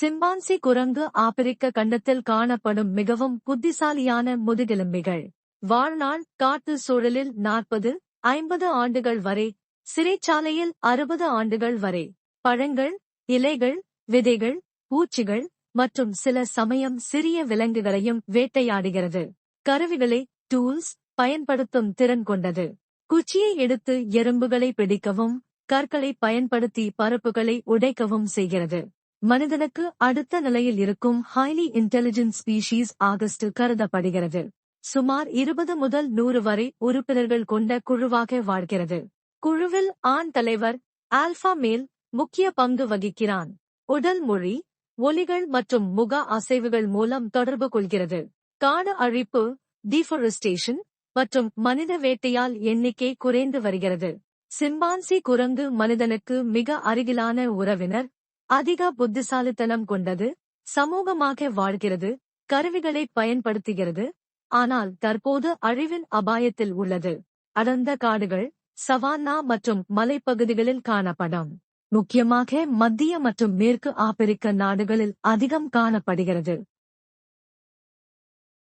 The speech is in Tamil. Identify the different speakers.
Speaker 1: சிம்பான்சி குரங்கு ஆப்பிரிக்க கண்டத்தில் காணப்படும் மிகவும் புத்திசாலியான முதுகெலும்பிகள். வாழ்நாள் காட்டு சூழலில் நாற்பது ஐம்பது ஆண்டுகள் வரை சிறைச்சாலையில் அறுபது ஆண்டுகள் வரை. பழங்கள் இலைகள் விதைகள் பூச்சிகள் மற்றும் சில சமயம் சிறிய விலங்குகளையும் வேட்டையாடுகிறது. கருவிகளை டூல்ஸ் பயன்படுத்தும் திறன் கொண்டது. குச்சியை எடுத்து எறும்புகளை பிடிக்கவும் கற்களை பயன்படுத்தி பருப்புகளை உடைக்கவும் செய்கிறது. மனிதனுக்கு அடுத்த நிலையில் இருக்கும் ஹைலி இன்டெலிஜென்ட் ஸ்பீஷீஸ் ஆகஸ்ட் கருதப்படுகிறது. சுமார் இருபது முதல் நூறு வரை உறுப்பினர்கள் கொண்ட குழுவாக வாழ்கிறது. குழுவில் ஆண் தலைவர் ஆல்பா மேல் முக்கிய பங்கு வகிக்கிறான். உடல் மொழி ஒலிகள் மற்றும் முக அசைவுகள் மூலம் தொடர்பு கொள்கிறது. காடு அழிப்பு டிஃபாரஸ்டேஷன் மற்றும் மனித வேட்டையால் எண்ணிக்கை குறைந்து வருகிறது. சிம்பான்சி குரங்கு மனிதனுக்கு மிக அருகிலான உறவினர் அதிக புத்திசாலித்தனம் கொண்டது சமூகமாக வாழ்கிறது கருவிகளை பயன்படுத்துகிறது. ஆனால் தற்போது அழிவின் அபாயத்தில் உள்ளது. அடர்ந்த காடுகள் சவானா மற்றும் மலைப்பகுதிகளில் காணப்படும். முக்கியமாக மத்திய மற்றும் மேற்கு ஆப்பிரிக்க நாடுகளில் அதிகம் காணப்படுகிறது.